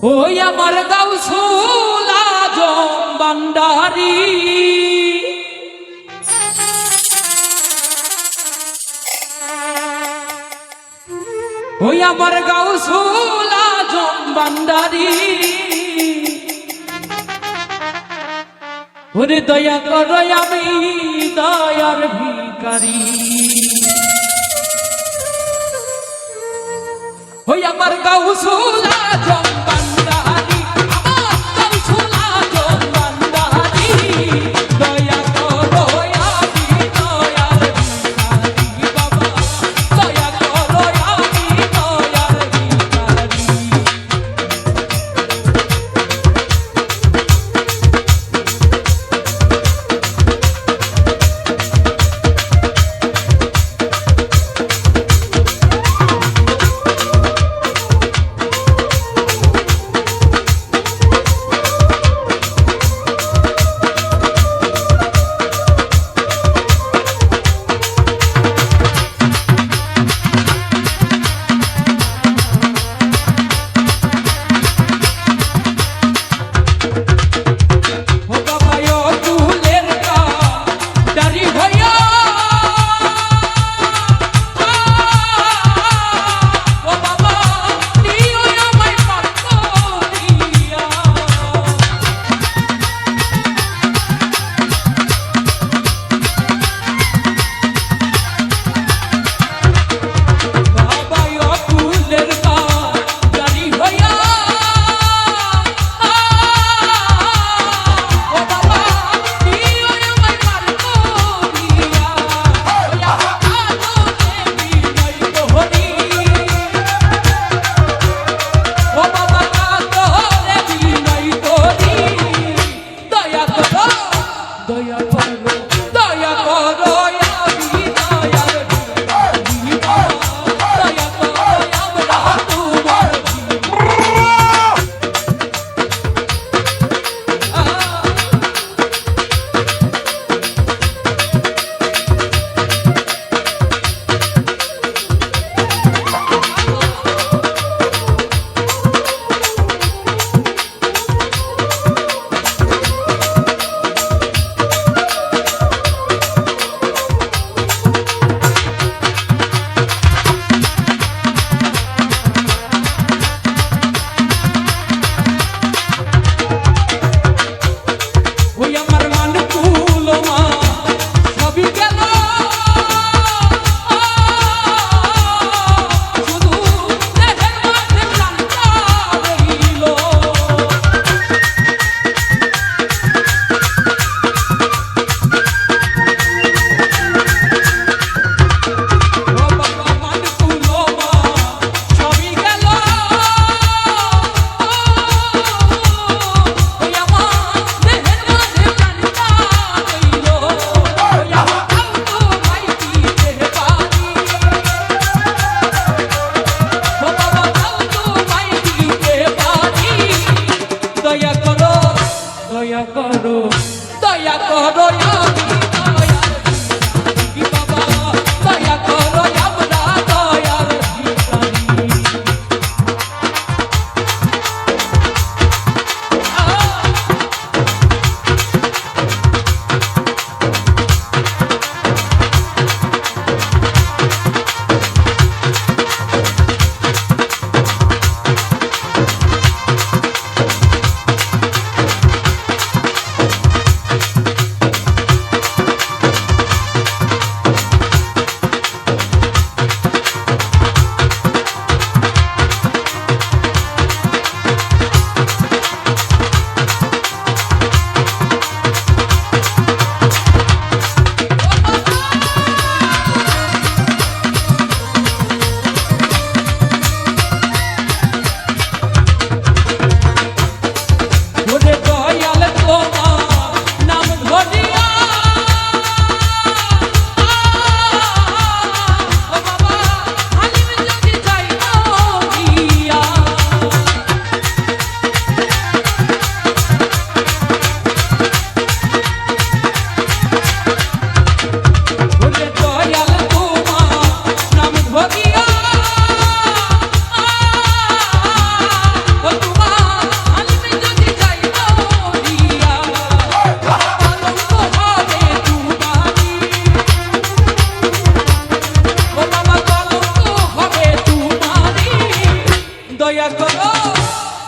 ওই আমার গাউসুল আজম বান্ডারি ওই আমার গাউসুল আজম বান্ডারি ওরে দয়া করো আমি দয়ার ভিকারি ওই আমার গাউসুল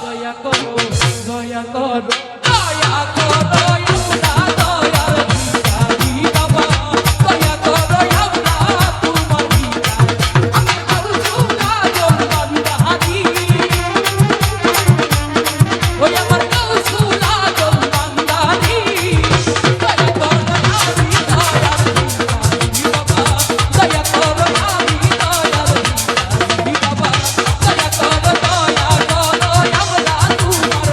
দয়া করো দয়া করো দয়া করো